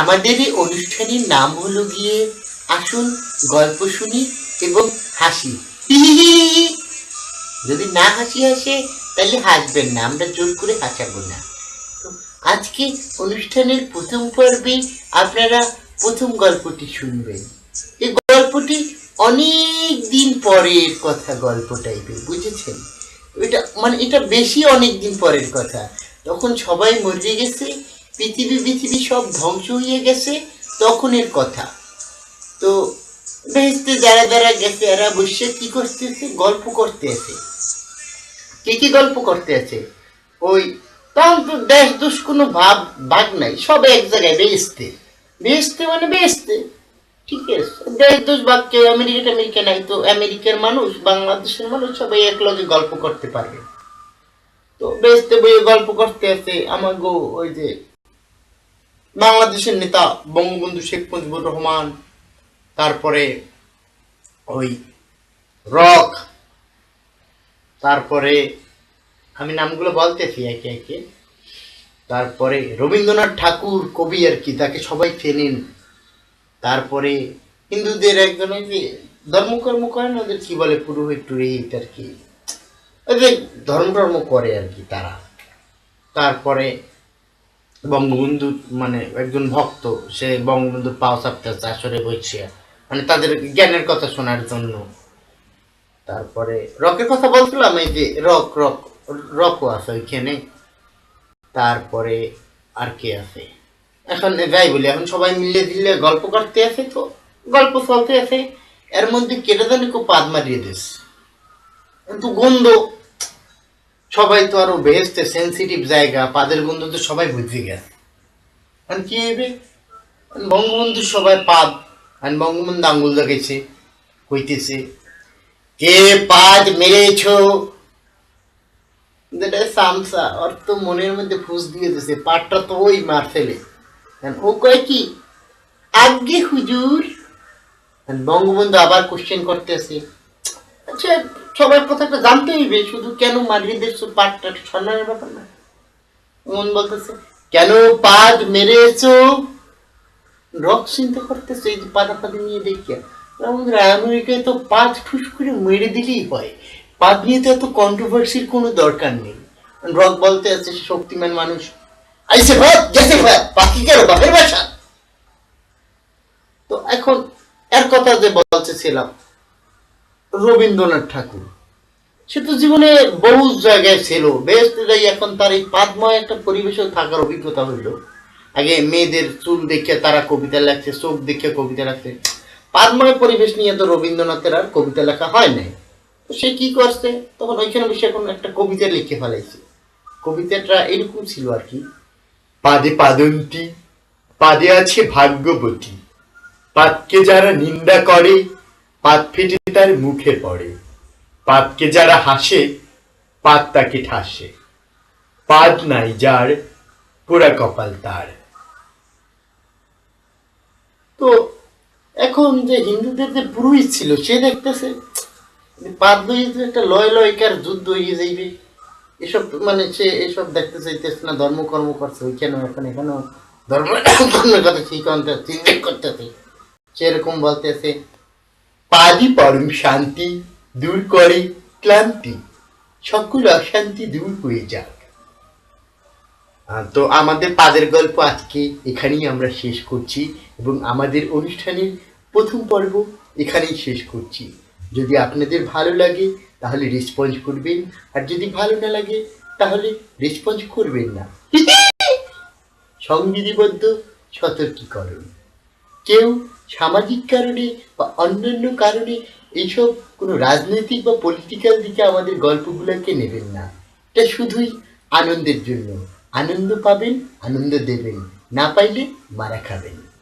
আমাদের এই অনুষ্ঠানের নাম হলো গিয়ে আসুন, গল্প শুনি এবং হাসি। যদি না হাসি আসে, তাহলে হাসবেন না, আমরা জোর করে হাসাবো না। তো আজকে অনুষ্ঠানের প্রথম পর্বে আপনারা প্রথম গল্পটি শুনবেন। এই গল্পটি অনেক দিন পরের কথা গল্প টাইপের, বুঝেছেন? এটা মানে এটা বেশি অনেক দিন পরের কথা। তখন সবাই মরে গেছে পৃথিবী পৃথিবী সব ধ্বংস হয়ে গেছে, তখনের কথা। তো বেহেস্তে যারা যারা গেছে, এরা বসে কি করতেছে? গল্প করতে আছে কে কি গল্প করতে আছে ওই তখন তো দেশ দোষ কোনো ভাব, ভাগ নাই, সব এক জায়গায় বেহেস্তে বেহেস্তে মানে বেহেস্তে ঠিক আছে, দেশ দোষ ভাগ কেউ আমেরিকা আমেরিকা নাই, তো আমেরিকার মানুষ, বাংলাদেশের মানুষ সবাই এক লগে গল্প করতে পারবে। তো বেহেস্তে বইয়ে গল্প করতে আছে আমার গো ওই যে বাংলাদেশের নেতা বঙ্গবন্ধু শেখ মুজিবুর রহমান, তারপরে ওই রক, তারপরে আমি নামগুলো বলতেছি একে একে, তারপরে রবীন্দ্রনাথ ঠাকুর, কবি আর কি, তাকে সবাই চেনেন। তারপরে হিন্দুদের একজন ওই যে ধর্মকর্ম করে না ওদের কি বলে, পুরোহিত টুরোহিত আর কি। ওই যে ধর্ম টর্ম করে আর কি তারা। তারপরে বঙ্গবন্ধু মানে একজন ভক্ত, সে বঙ্গবন্ধুর পাও চাপতেছে আসরে বসে মানে তাদের জ্ঞানের কথা শোনার জন্য। তারপরে রকের কথা বলছিলাম, এই যে রক রক, রকও আছে ওইখানে। তারপরে আর কে আছে? এখন যাই বলি, এখন সবাই মিলে দিলে গল্প করতে আছে তো, গল্প চলতে আছে। এর মধ্যে কেটে জানি কেউ পাদ মারিয়ে দিস কিন্তু গন্ধ সবাই তো আরও বেহেস্তে সেন্সিটিভ জায়গা, পাদের গন্ধ তো সবাই বুঝে গেছে। এখন কি হবে? বঙ্গবন্ধু সবাই পাদ, আর বঙ্গবন্ধু আঙ্গুল দেখেছে, কইতেছে, কে পাদ মেরেছ? যেটা সামসা তো মনের মধ্যে ফুস দিয়ে দিছে পাটটা তো ওই মার ফেলে ও কয় কি আগে হুজুর? বঙ্গবন্ধু আবার কোশ্চেন করতেছে আচ্ছা সবার কথাটা জানতে হইবে শুধু কেন মারিয়ে দিচ্ছ পাটটা সম্মানের ব্যাপার না? মন বলতেছে, কেন পাদ মেরেছো? রক চিন্তা করতেছে, এই যে পাদাপাদি নিয়ে আমাদের আমেরিকায় তো পাঁচ ফুস করে মেরে দিলেই হয়। পাদ নিয়ে তো এত কন্ট্রোভার্সির কোনো দরকার নেই। রক বলতে আছে শক্তিমান মানুষ। আইসে ভাত গেছে বাকি কেন, বাপের বাসা? তো এখন এর কথা যে বলতেছিলাম রবীন্দ্রনাথ ঠাকুর। সে তো জীবনে বহু জায়গায় ছিল। বেশ যাই এখন তার এই পাদময় একটা পরিবেশে থাকার অভিজ্ঞতা হইল। আগে মেয়েদের চুল দেখে তারা কবিতা লেখছে, চোখ দেখে কবিতা লেখছে। পাদময় পরিবেশ নিয়ে তো রবীন্দ্রনাথের আর কবিতা লেখা হয় নাই। তো সে কি করছে? তখন ওইখানে বসে এখন একটা কবিতা লিখে ফেলাইছে। কবিতাটা এরকম ছিল আর কি। পাদে পাদন্তি, পাদে আছে ভাগ্যবতী। পাতকে যারা নিন্দা করে, পাত ফেটে তার মুখে পড়ে। পাতকে যারা হাসে পাত তাকে ঠাসে। পাদ নাই যার, পোড়া কপাল তার। তো এখন যে হিন্দুদের যে পুরোহিত ছিল, সে দেখতেছে পাদ দইতে একটা লয় লয়কার যুদ্ধ হয়ে যাইবে। এসব মানে সে এসব দেখতে চাইতেছে না ধর্মকর্ম করছে, ওইখানেও, এখন এখানেও। ধর্ম ধর্মের কথা ঠিক চিন্তা করতেছে। সেরকম বলতেছে পাদি পরম শান্তি দূর করে ক্লান্তি। সকল অশান্তি দূর হয়ে যাক। তো আমাদের পাদের গল্প আজকে এখানেই আমরা শেষ করছি এবং আমাদের অনুষ্ঠানের প্রথম পর্ব এখানেই শেষ করছি। যদি আপনাদের ভালো লাগে, তাহলে রেসপন্স করবেন। আর যদি ভালো না লাগে, তাহলে রেসপন্স করবেন না। সংবিধিবদ্ধ সতর্কীকরণ। কেউ সামাজিক কারণে বা অন্যান্য কারণে এইসব কোনো রাজনৈতিক বা পলিটিক্যাল দিকে আমাদের গল্পগুলোকে নেবেন না। এটা শুধুই আনন্দের জন্য। আনন্দ পাবেন, আনন্দ দেবেন। না পাইলে মারা খাবেন।